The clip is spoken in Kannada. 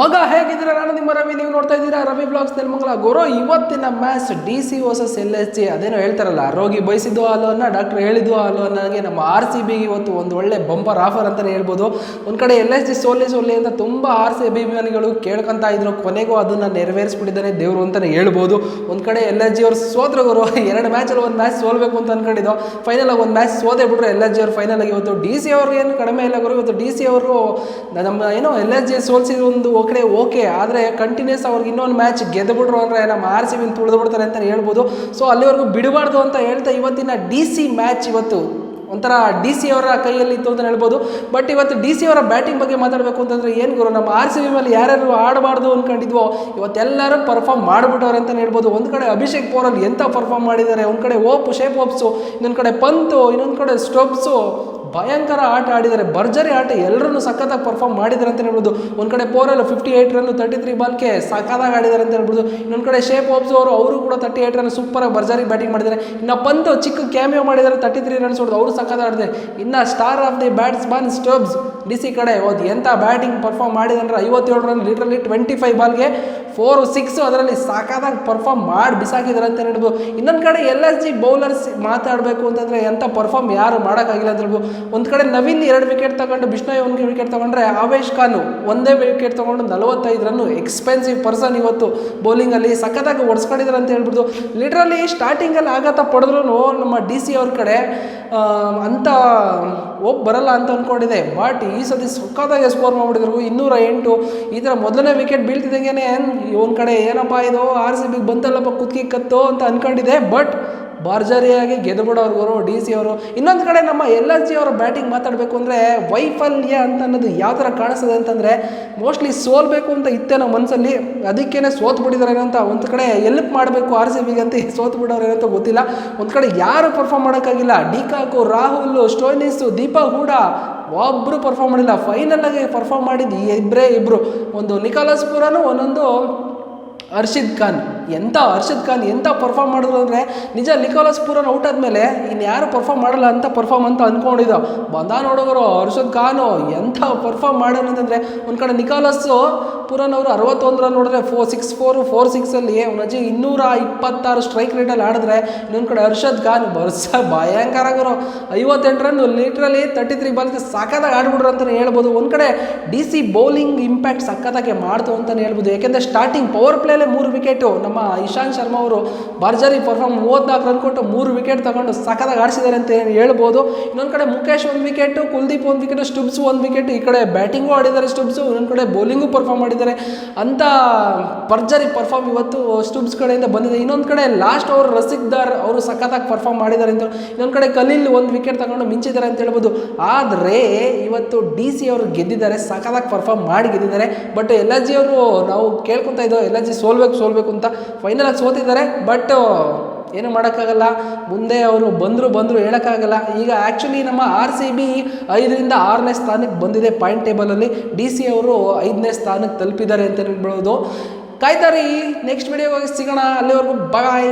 ಮಗ ಹೇಗಿದ್ದೀರಾ? ನಾನು ನಿಮ್ಮ ರವಿ, ನೀವು ನೋಡ್ತಾ ಇದ್ದೀರಾ? ರವಿ ಬ್ಲಾಗ್ಸ್ ನೆಲಮಂಗಲ ಗುರು, ಇವತ್ತಿನ match D C versus L S G. ಅದೇನೋ ಹೇಳ್ತಾರಲ್ಲ, ರೋಗಿ ಬಯಸಿದ್ದು ಹಾಲು ಅನ್ನ ಡಾಕ್ಟರ್ ಹೇಳಿದ್ದು ಹಾಲು ಅನ್ನೋಂಗೆ ನಮ್ಮ ಆರ್ ಸಿ ಬಿಗೆ ಇವತ್ತು ಒಂದು ಒಳ್ಳೆ ಬಂಪರ್ ಆಫರ್ ಅಂತಲೇ ಹೇಳ್ಬೋದು. ಒಂದು ಕಡೆ ಎಲ್ ಎಸ್ ಜಿ ಸೋಲಿ ಸೋಲಿ ಅಂತ ತುಂಬ ಆರ್ ಸಿ ಅಭಿಮಾನಿಗಳು ಕೇಳ್ಕೊಂತ ಇದ್ರು. ಕೊನೆಗೂ ಅದನ್ನು ನೆರವೇರಿಸ್ಬಿಟ್ಟಿದ್ದಾನೆ ದೇವರು ಅಂತಲೇ ಹೇಳ್ಬೋದು. ಒಂದು ಕಡೆ ಎಲ್ ಎಸ್ ಜಿ ಅವ್ರು ಸೋತ್ರ ಗುರು, ಎರಡು ಮ್ಯಾಚಲ್ಲಿ ಒಂದು ಮ್ಯಾಚ್ ಸೋಲ್ಬೇಕು ಅಂತ ಅಂದ್ಕೊಂಡಿದ್ದು ಫೈನಲ್ ಆಗಿ ಒಂದು ಮ್ಯಾಚ್ ಸೋದೆ ಬಿಟ್ರು ಎಲ್ ಎಸ್ ಜಿ ಅವ್ರು ಫೈನಲ್ ಆಗಿ ಇವತ್ತು ಡಿ ಸಿ ಅವ್ರಿಗೆ ಏನು ಕಡಿಮೆ ಇಲ್ಲ ಗುರು. ಇವತ್ತು ಡಿ ಸಿ ಅವರು ನಮ್ಮ, ಏನೋ, ಎಲ್ ಎಸ್ ಜಿ ಸೋಲ್ಸಿದ ಒಂದು ಕಡೆ ಓಕೆ. ಆದರೆ ಕಂಟಿನ್ಯೂಸ್ ಅವ್ರಿಗೆ ಇನ್ನೊಂದು ಮ್ಯಾಚ್ ಗೆದ್ದುಬಿಟ್ರು ಅಂದರೆ ನಮ್ಮ ಆರ್ ಸಿ ಬಿನ ತುಳಿದ್ಬಿಡ್ತಾರೆ ಅಂತ ಹೇಳ್ಬೋದು. ಸೊ ಅಲ್ಲಿವರೆಗೂ ಬಿಡಬಾರ್ದು ಅಂತ ಹೇಳ್ತಾ ಇವತ್ತಿನ ಡಿ ಸಿ ಮ್ಯಾಚ್ ಇವತ್ತು. ಒಂಥರ ಡಿ ಸಿ ಅವರ ಕೈಯಲ್ಲಿ ಇತ್ತು ಅಂತ ಹೇಳ್ಬೋದು. ಬಟ್ ಇವತ್ತು ಡಿ ಸಿ ಅವರ ಬ್ಯಾಟಿಂಗ್ ಬಗ್ಗೆ ಮಾತಾಡಬೇಕು ಅಂತಂದರೆ ಏನು ಗುರು, ನಮ್ಮ ಆರ್ ಸಿ ಬಿ ಮೇಲೆ ಯಾರ್ಯಾರು ಆಡಬಾರ್ದು ಅಂದ್ಕೊಂಡಿದ್ವೋ ಇವತ್ತೆಲ್ಲರೂ ಪರ್ಫಾರ್ಮ್ ಮಾಡಿಬಿಟ್ಟವ್ರೆ ಅಂತಲೇ ಹೇಳ್ಬೋದು. ಒಂದು ಕಡೆ ಅಭಿಷೇಕ್ ಪೋರಲ್ಲಿ ಎಂಥ ಪರ್ಫಾರ್ಮ್ ಮಾಡಿದ್ದಾರೆ, ಒಂದು ಕಡೆ ಓಪು ಶೇಪ್ ಓಪ್ಸು ಇನ್ನೊಂದು ಕಡೆ ಪಂತು ಇನ್ನೊಂದು ಕಡೆ ಸ್ಟೋಪ್ಸು ಭಯಂಕರ ಆಟ ಆಡಿದ್ದಾರೆ. ಭರ್ಜರಿ ಆಟ ಎಲ್ಲರನ್ನು ಸಖತ್ತಾಗಿ ಪರ್ಫಾರ್ಮ್ ಮಾಡಿದ್ದಾರೆ ಅಂತ ಹೇಳ್ಬೋದು. ಒಂದು ಕಡೆ ಪೋರಲ್ಲಿ fifty eight run thirty three ಬಾಲ್ಗೆ ಸಖತ್ತಾಗಿ ಆಡಿದ್ದಾರೆ ಅಂತ ಹೇಳ್ಬೋದು. ಇನ್ನೊಂದು ಕಡೆ ಶೇಪ್ ಓಬ್ಸ್ ಅವರು ಅವರು ಕೂಡ ತರ್ಟಿ ಏಯ್ಟ್ ರನ್ ಸೂಪರಾಗಿ ಭರ್ಜರಿ ಬ್ಯಾಟಿಂಗ್ ಮಾಡಿದ್ದಾರೆ. ಇನ್ನು ಪಂತ್ ಚಿಕ್ಕ ಕ್ಯಾಮಿಯೋ ಮಾಡಿದ್ದಾರೆ ತರ್ಟಿ ತ್ರೀ ರನ್ಸ್ ಹೊಡೆದು ಅವರು ಸಖತ್ ಆಡಿದೆ ಇನ್ನು star of the batsman Stubbs D C ಕಡೆ ಹೋದ್ ಎಂಥ ಬ್ಯಾಟಿಂಗ್ ಪರ್ಫಾರ್ಮ್ ಮಾಡಿದಂದ್ರೆ ಐವತ್ತೇಳು ರನ್ ಲೀಟ್ರಲ್ಲಿ ಟ್ವೆಂಟಿ ಫೈವ್ ಬಾಲ್ಗೆ ಫೋರ್ ಸಿಕ್ಸ್ ಅದರಲ್ಲಿ ಸಾಕಾದಾಗ ಪರ್ಫಾರ್ಮ್ ಮಾಡಿ ಬಿಸಾಕಿದ್ದಾರೆ ಅಂತ ಹೇಳ್ಬೋದು. ಇನ್ನೊಂದು ಕಡೆ ಎಲ್ ಎಸ್ ಜಿ ಬೌಲರ್ಸ್ ಮಾತಾಡಬೇಕು ಅಂತಂದರೆ ಎಂಥ ಪರ್ಫಾರ್ಮ್ ಯಾರು ಮಾಡೋಕ್ಕಾಗಿಲ್ಲ ಅಂತ ಹೇಳ್ಬೋದು. ಒಂದು ಕಡೆ ನವೀನ್ ಎರಡು ವಿಕೆಟ್ ತಗೊಂಡು ಬಿಷ್ಣೋಯ್ ಒಂದು ವಿಕೆಟ್ ತಗೊಂಡ್ರೆ ಆವೇಶ್ ಖಾನು ಒಂದೇ ವಿಕೆಟ್ ತಗೊಂಡು ನಲವತ್ತೈದು ರನ್ನು ಎಕ್ಸ್ಪೆನ್ಸಿವ್ ಪರ್ಸನ್ ಇವತ್ತು ಬೌಲಿಂಗಲ್ಲಿ ಸಖತ್ತಾಗಿ ಹೊಡ್ಸ್ಕೊಂಡಿದ್ದಾರೆ ಅಂತ ಹೇಳ್ಬಿಡ್ದು. ಲಿಟ್ರಲಿ ಸ್ಟಾರ್ಟಿಂಗಲ್ಲಿ ಆಘಾತ ಪಡೆದ್ರು ನಮ್ಮ ಡಿ ಸಿ ಅವ್ರ ಕಡೆ ಅಂತ ಹೋಗಿ ಬರಲ್ಲ ಅಂತ ಅಂದ್ಕೊಂಡಿದೆ ಬಟ್ ಈ ಸತಿ ಸಖತ್ತಾಗಿ ಸ್ಕೋರ್ ಮಾಡಿಬಿಟ್ಟಿದ್ರು. ಇನ್ನೂರ ಎಂಟು. ಈ ಥರ ಮೊದಲನೇ ವಿಕೆಟ್ ಬೀಳ್ತಿದ್ದಂಗೆ ಒಂದು ಕಡೆ ಏನಪ್ಪ ಇದು ಆರ್ ಸಿ ಬಿಗೆ ಬಂತಲ್ಲಪ್ಪ ಕುತ್ಕಿ ಕತ್ತು ಅಂತ ಅಂದ್ಕೊಂಡಿದೆ ಬಟ್ ಭರ್ಜರಿಯಾಗಿ ಗೆದ್ದುಬಿಡೋರು ಡಿ ಸಿ ಅವರು. ಇನ್ನೊಂದು ಕಡೆ ನಮ್ಮ ಎಲ್ ಎಸ್ ಜಿ ಅವರ ಬ್ಯಾಟಿಂಗ್ ಮಾತಾಡಬೇಕು ಅಂದರೆ ವೈಫಲ್ಯ ಅಂತ ಅನ್ನೋದು ಯಾವ ಥರ ಕಾಣಿಸ್ತದೆ ಅಂತಂದರೆ ಮೋಸ್ಟ್ಲಿ ಸೋಲ್ಬೇಕು ಅಂತ ಇತ್ತೆ ನಮ್ಮ ಮನಸ್ಸಲ್ಲಿ ಅದಕ್ಕೇನೆ ಸೋತ್ ಬಿಟ್ಟಿದ್ದಾರೆ ಅಂತ ಒಂದು ಕಡೆ ಎಲ್ಪ್ ಮಾಡಬೇಕು ಆರ್ ಸಿ ಬಿಗೆ ಅಂತ ಸೋತ್ ಬಿಡೋರು ಏನಂತ ಗೊತ್ತಿಲ್ಲ. ಒಂದು ಕಡೆ ಯಾರು ಪರ್ಫಾರ್ಮ್ ಮಾಡೋಕ್ಕಾಗಿಲ್ಲ ಡಿಕಾಕು ರಾಹುಲ್, ಸ್ಟೋನಿಸು, ದೀಪಾ ಹೂಡ ಒಬ್ಬರು ಪರ್ಫಾರ್ಮ್ ಮಾಡಿಲ್ಲ. ಫೈನಲ್ ಆಗಿ ಪರ್ಫಾರ್ಮ್ ಮಾಡಿದ್ದು ಇಬ್ಬರೇ ಇಬ್ಬರು ಒಂದು ನಿಕಾಲಸ್ ಒಂದೊಂದು ಅರ್ಷಿದ್ ಖಾನ್. ಎಂಥ ಹರ್ಷದ್ ಖಾನ್ ಎಂಥ ಪರ್ಫಾರ್ಮ್ ಮಾಡಿದ್ರು ಅಂದರೆ ನಿಜ ನಿಕೋಲಸ್ ಪೂರನ್ ಔಟ್ ಆದಮೇಲೆ ಇನ್ನು ಯಾರು ಪರ್ಫಾರ್ಮ್ ಮಾಡಲ್ಲ ಅಂತ ಪರ್ಫಾರ್ಮ್ ಅಂತ ಅಂದ್ಕೊಂಡಿದ್ದ ಬಂದ ನೋಡೋರು ಹರ್ಷದ್ ಖಾನು ಎಂಥ ಪರ್ಫಾರ್ಮ್ ಮಾಡೋಣ ಅಂತಂದರೆ ಒಂದು ಕಡೆ ನಿಕೋಲಸ್ಸು ಪೂರನ್ ಅವರು ಅರವತ್ತೊಂದು ರನ್ ನೋಡಿದ್ರೆ ಫೋ ಸಿಕ್ಸ್ ಫೋರು ಫೋರ್ ಸಿಕ್ಸಲ್ಲಿ ಅವನಜ್ಜಿ ಇನ್ನೂರ ಇಪ್ಪತ್ತಾರು ಸ್ಟ್ರೈಕ್ ರೇಟಲ್ಲಿ ಆಡಿದ್ರೆ ಇನ್ನೊಂದು ಕಡೆ ಹರ್ಷದ್ ಖಾನ್ ಬರ್ಸ ಭಯಂಕರ ಆಗೋರು ಐವತ್ತೆಂಟು ರನ್ ಲೀಟ್ರಲ್ಲಿ ತರ್ಟಿ ತ್ರೀ ಬಾಲ್ಗೆ ಸಖತ್ತಾಗಿ ಆಡ್ಬಿಟ್ರು ಅಂತಲೇ ಹೇಳ್ಬೋದು. ಒಂದು ಕಡೆ ಡಿ ಸಿ ಬೌಲಿಂಗ್ ಇಂಪ್ಯಾಕ್ಟ್ ಸಖತ್ತಾಗೆ ಮಾಡ್ತು ಅಂತಲೇ ಹೇಳ್ಬೋದು. ಯಾಕೆಂದರೆ ಸ್ಟಾರ್ಟಿಂಗ್ ಪವರ್ ಪ್ಲೇಲೇ ಮೂರು ವಿಕೆಟು ನಮ್ಮ ಇಶಾಂತ್ ಶರ್ಮಾ ಅವರು ಭರ್ಜರಿ ಪರ್ಫಾರ್ಮ್ ಮೂವತ್ನಾಲ್ಕು ರನ್ ಕೊಟ್ಟು ಮೂರು ವಿಕೆಟ್ ತಗೊಂಡು ಸಖತ್ತಾಗಿ ಆಡಿಸಿದ್ದಾರೆ ಅಂತ ಹೇಳ್ಬೋದು. ಇನ್ನೊಂದು ಕಡೆ ಮುಖೇಶ್ ಒಂದು ವಿಕೆಟು ಕುಲ್ದೀಪ್ ಒಂದು ವಿಕೆಟ್ ಸ್ಟುಬ್ಸ್ ಒಂದು ವಿಕೆಟ್ ಈ ಕಡೆ ಬ್ಯಾಟಿಂಗು ಆಡಿದ್ದಾರೆ ಸ್ಟುಬ್ಸು ಇನ್ನೊಂದು ಕಡೆ ಬೌಲಿಂಗು ಪರ್ಫಾರ್ಮ್ ಮಾಡಿದ್ದಾರೆ. ಅಂಥ ಭರ್ಜರಿ ಪರ್ಫಾರ್ಮ್ ಇವತ್ತು ಸ್ಟುಬ್ಸ್ ಕಡೆಯಿಂದ ಬಂದಿದೆ. ಇನ್ನೊಂದು ಕಡೆ ಲಾಸ್ಟ್ ಅವರು ರಸಿಕ್ದಾರ್ ಅವರು ಸಖತ್ತಾಗಿ ಪರ್ಫಾರ್ಮ್ ಮಾಡಿದ್ದಾರೆ ಅಂತ ಇನ್ನೊಂದು ಕಡೆ ಕಲೀಲ್ ಒಂದು ವಿಕೆಟ್ ತಗೊಂಡು ಮಿಂಚಿದ್ದಾರೆ ಅಂತ ಹೇಳ್ಬೋದು. ಆದರೆ ಇವತ್ತು ಡಿ ಸಿ ಅವರು ಗೆದ್ದಿದ್ದಾರೆ, ಸಖತ್ತಾಗಿ ಪರ್ಫಾರ್ಮ್ ಮಾಡಿ ಗೆದ್ದಿದ್ದಾರೆ. ಬಟ್ ಎಲ್ ಜಿ ಅವರು ನಾವು ಕೇಳ್ಕೊತಾ ಇದ್ದೋ ಎಲ್ ಜಿ ಸೋಲ್ಬೇಕು ಸೋಲ್ಬೇಕು ಅಂತ. ಫೈನಲ್ ಆಗಿ ಸೋತಿದ್ದಾರೆ ಬಟ್ ಏನು ಮಾಡೋಕ್ಕಾಗಲ್ಲ. ಮುಂದೆ ಅವರು ಬಂದರು ಬಂದರು ಹೇಳೋಕ್ಕಾಗಲ್ಲ. ಈಗ ಆ್ಯಕ್ಚುಲಿ ನಮ್ಮ ಆರ್ ಸಿ ಬಿ ಐದರಿಂದ ಆರನೇ ಸ್ಥಾನಕ್ಕೆ ಬಂದಿದೆ ಪಾಯಿಂಟ್ ಟೇಬಲಲ್ಲಿ ಡಿ ಸಿ ಅವರು ಐದನೇ ಸ್ಥಾನಕ್ಕೆ ತಲುಪಿದ್ದಾರೆ ಅಂತ ಹೇಳ್ಬೋದು. ಕಾಯ್ತಾರಿ ನೆಕ್ಸ್ಟ್ ವಿಡಿಯೋಗೆ ಸಿಗೋಣ. ಅಲ್ಲಿವರೆಗೂ ಬಾಯ್